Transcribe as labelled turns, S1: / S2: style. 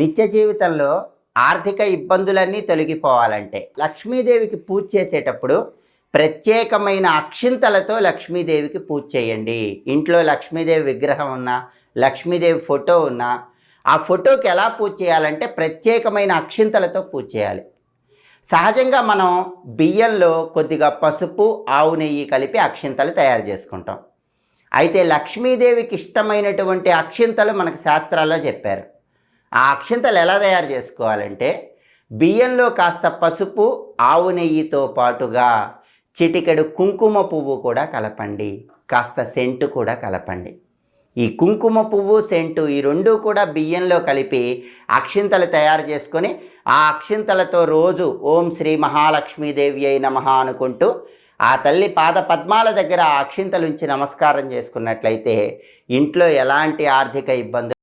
S1: నిత్య జీవితంలో ఆర్థిక ఇబ్బందులన్నీ తొలగిపోవాలంటే లక్ష్మీదేవికి పూజ చేసేటప్పుడు ప్రత్యేకమైన అక్షింతలతో లక్ష్మీదేవికి పూజ చేయండి. ఇంట్లో లక్ష్మీదేవి విగ్రహం ఉన్నా లక్ష్మీదేవి ఫోటో ఉన్నా ఆ ఫోటోకి ఎలా పూజ చేయాలంటే ప్రత్యేకమైన అక్షింతలతో పూజ చేయాలి. సహజంగా మనం బియ్యంలో కొద్దిగా పసుపు ఆవు నెయ్యి కలిపి అక్షింతలు తయారు చేసుకుంటాం. అయితే లక్ష్మీదేవికి ఇష్టమైనటువంటి అక్షింతలు మనకు శాస్త్రాల్లో చెప్పారు. ఆ అక్షింతలు ఎలా తయారు చేసుకోవాలంటే బియ్యంలో కాస్త పసుపు ఆవు నెయ్యితో పాటుగా చిటికెడు కుంకుమ పువ్వు కూడా కలపండి. కాస్త సెంటు కూడా కలపండి. ఈ కుంకుమ పువ్వు సెంటు ఈ రెండు కూడా బియ్యంలో కలిపి అక్షింతలు తయారు చేసుకొని ఆ అక్షింతలతో రోజు ఓం శ్రీ మహాలక్ష్మీదేవి అయి నమః అనుకుంటూ ఆ తల్లి పాద పద్మాల దగ్గర ఆ అక్షింతలుంచి నమస్కారం చేసుకున్నట్లయితే ఇంట్లో ఎలాంటి ఆర్థిక ఇబ్బందులు